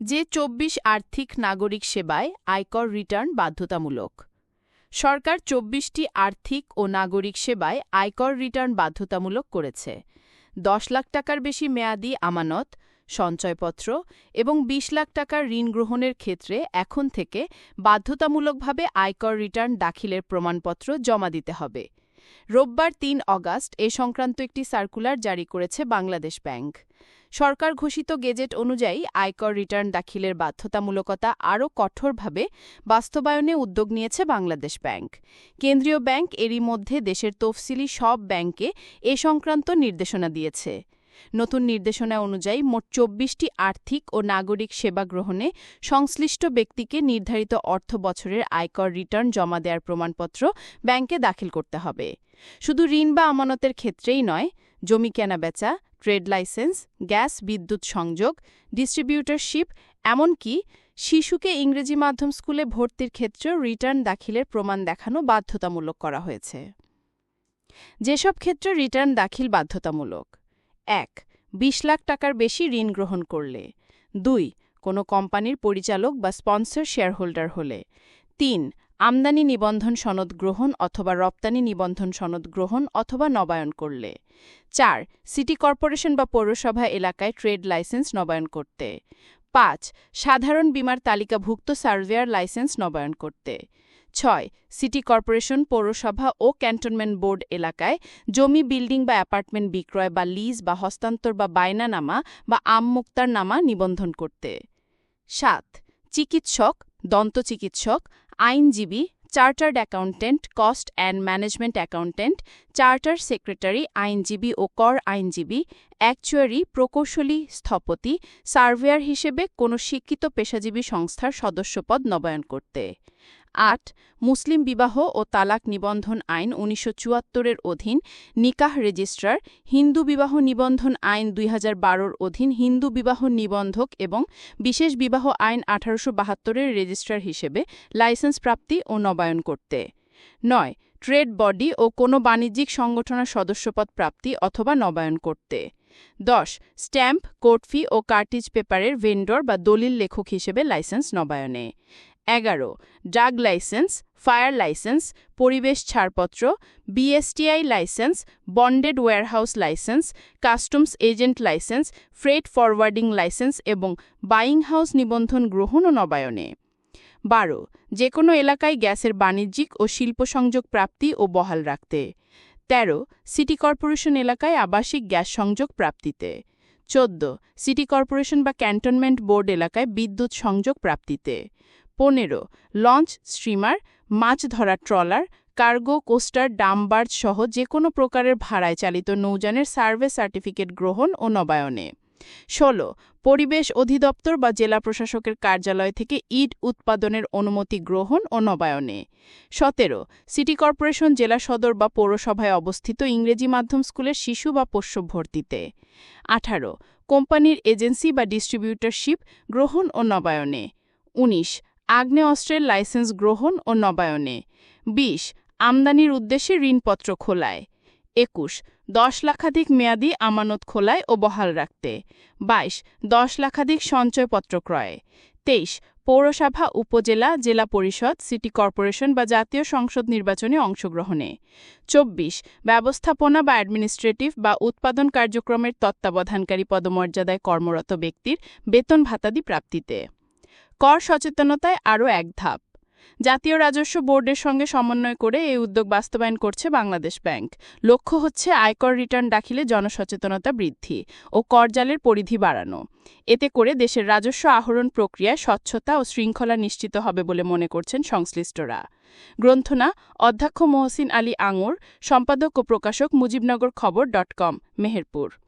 যে চব্বিশ আর্থিক নাগরিক সেবায় আয়কর রিটার্ন বাধ্যতামূলক। সরকার চব্বিশটি আর্থিক ও নাগরিক সেবায় আয়কর রিটার্ন বাধ্যতামূলক করেছে। দশ লাখ টাকার বেশি মেয়াদি আমানত, সঞ্চয়পত্র এবং ২০ লাখ টাকার ঋণ গ্রহণের ক্ষেত্রে এখন থেকে বাধ্যতামূলকভাবে আয়কর রিটার্ন দাখিলের প্রমাণপত্র জমা দিতে হবে। রোববার তিন অগাস্ট এ সংক্রান্ত একটি সার্কুলার জারি করেছে বাংলাদেশ ব্যাংক। সরকার ঘোষিত গেজেট অনুযায়ী আয়কর রিটার্ন দাখিলের বাধ্যতামূলকতা আরও কঠোরভাবে বাস্তবায়নে উদ্যোগ নিয়েছে বাংলাদেশ ব্যাংক। কেন্দ্রীয় ব্যাংক এরই মধ্যে দেশের তফসিলি সব ব্যাংকে এ সংক্রান্ত নির্দেশনা দিয়েছে। নতুন নির্দেশনা অনুযায়ী মোট চব্বিশটি আর্থিক ও নাগরিক সেবা গ্রহণে সংশ্লিষ্ট ব্যক্তিকে নির্ধারিত অর্থ বছরের আয়কর রিটার্ন জমা দেওয়ার প্রমাণপত্র ব্যাংকে দাখিল করতে হবে। শুধু ঋণ বা আমানতের ক্ষেত্রেই নয়, জমি কেনাবেচা ট্রেড লাইসেন্স, গ্যাস বিদ্যুৎ সংযোগ, ডিস্ট্রিবিউটরশিপ, এমনকি শিশুকে ইংরেজি মাধ্যম স্কুলে ভর্তির ক্ষেত্রেও রিটার্ন দাখিলের প্রমাণ দেখানো বাধ্যতামূলক করা হয়েছে। যেসব ক্ষেত্রে রিটার্ন দাখিল বাধ্যতামূলক। এক ২০ লাখ টাকার বেশি ঋণ গ্রহণ করলে। দুই, কোনো কোম্পানির পরিচালক বা স্পন্সর শেয়ারহোল্ডার হলে। তিন আমদানি নিবন্ধন সনদ গ্রহণ অথবা রপ্তানি নিবন্ধন সনদ গ্রহণ অথবা নবায়ন করলে। চার, সিটি কর্পোরেশন বা পৌরসভা এলাকায় ট্রেড লাইসেন্স নবায়ন করতে। পাঁচ, সাধারণ বিমার তালিকাভুক্ত সার্ভেয়ার লাইসেন্স নবায়ন করতে। ছয়, সিটি কর্পোরেশন, পৌরসভা ও ক্যান্টনমেন্ট বোর্ড এলাকায় জমি বিল্ডিং বা অ্যাপার্টমেন্ট বিক্রয় বা লিজ বা হস্তান্তর বা বায়নানামা বা আমমুক্তার নামা নিবন্ধন করতে। সাত, চিকিৎসক, দন্তচিকিৎসক আইনজীবী, chartered accountant cost and management accountant charter secretary, আইনজীবী ও কর আইনজীবী, অ্যাকচুয়ারি প্রকৌশলী স্থপতি, সার্ভেয়ার হিসেবে কোনো শিক্ষিত পেশাজীবী সংস্থার সদস্যপদ নবায়ন করতে। আট, মুসলিম বিবাহ ও তালাক নিবন্ধন আইন উনিশশো চুয়াত্তরের অধীন, নিকাহ রেজিস্ট্রার, হিন্দু বিবাহ নিবন্ধন আইন দুই হাজার অধীন হিন্দু বিবাহ নিবন্ধক এবং বিশেষ বিবাহ আইন আঠারোশো বাহাত্তরের রেজিস্ট্রার হিসেবে লাইসেন্স প্রাপ্তি ও নবায়ন করতে। নয়, ট্রেড বডি ও কোনো বাণিজ্যিক সংগঠনের সদস্যপদ প্রাপ্তি অথবা নবায়ন করতে। দশ, স্ট্যাম্প কোর্টফি ও কার্টিজ পেপারের ভেন্ডর বা দলিল লেখক হিসেবে লাইসেন্স নবায়নে। এগারো ড্রাগ লাইসেন্স ফায়ার লাইসেন্স পরিবেশ ছাড়পত্র BSTI licence bonded warehouse licence customs agent licence freight forwarding licence এবং বাইং হাউস নিবন্ধন গ্রহণ ও নবায়নে। বারো যে কোনো এলাকায় গ্যাসের বাণিজ্যিক ও শিল্প সংযোগ প্রাপ্তি ও বহাল রাখতে। ১৩ সিটি কর্পোরেশন এলাকায় আবাসিক গ্যাস সংযোগ প্রাপ্তিতে। চোদ্দ, সিটি কর্পোরেশন বা ক্যান্টনমেন্ট বোর্ড এলাকায় বিদ্যুৎ সংযোগ প্রাপ্তিতে। পনেরো, লঞ্চ স্ট্রিমার, মাছ ধরা ট্রলার, কার্গো, কোস্টার ডামবার্জ সহ যে কোনো প্রকারের ভাড়ায় চালিত নৌযানের সার্ভে সার্টিফিকেট গ্রহণ ও নবায়নে। ১৬ পরিবেশ অধিদপ্তর বা জেলা প্রশাসকের কার্যালয় থেকে ইট উৎপাদনের অনুমতি গ্রহণ ও নবায়নে। ১৭ সিটি কর্পোরেশন, জেলা সদর বা পৌরসভায় অবস্থিত ইংরেজি মাধ্যম স্কুলের শিশু বা পোষ্য ভর্তিতে। ১৮ কোম্পানির এজেন্সি বা ডিস্ট্রিবিউটরশিপ গ্রহণ ও নবায়নে। ১৯ আগ্নেয়াস্ত্রের লাইসেন্স গ্রহণ ও নবায়নে। ২০ আমদানির উদ্দেশ্যে ঋণপত্র খোলায়। একুশ, দশ লাখাধিক মেয়াদি আমানত খোলায় ও বহাল রাখতে। ২২ দশ লাখাধিক সঞ্চয়পত্র ক্রয়। তেইশ, পৌরসভা, উপজেলা, জেলা পরিষদ, সিটি কর্পোরেশন বা জাতীয় সংসদ নির্বাচনে অংশগ্রহণে। ২৪ ব্যবস্থাপনা বা অ্যাডমিনিস্ট্রেটিভ বা উৎপাদন কার্যক্রমের তত্ত্বাবধানকারী পদমর্যাদায় কর্মরত ব্যক্তির বেতন ভাতাদি প্রাপ্তিতে। কর সচেতনতায় আরও এক ধাপ। জাতীয় রাজস্ব বোর্ডের সঙ্গে সমন্বয় করে এই উদ্যোগ বাস্তবায়ন করছে বাংলাদেশ ব্যাংক। লক্ষ্য হচ্ছে আয়কর রিটার্ন দাখিলে জনসচেতনতা বৃদ্ধি ও করজালের পরিধি বাড়ানো। এতে করে দেশের রাজস্ব আহরণ প্রক্রিয়ায় স্বচ্ছতা ও শৃঙ্খলা নিশ্চিত হবে বলে মনে করছেন সংশ্লিষ্টরা। গ্রন্থনা, অধ্যক্ষ মহসিন আলী আঙুর, সম্পাদক ও প্রকাশক মুজিবনগর খবর ডট কম, মেহেরপুর।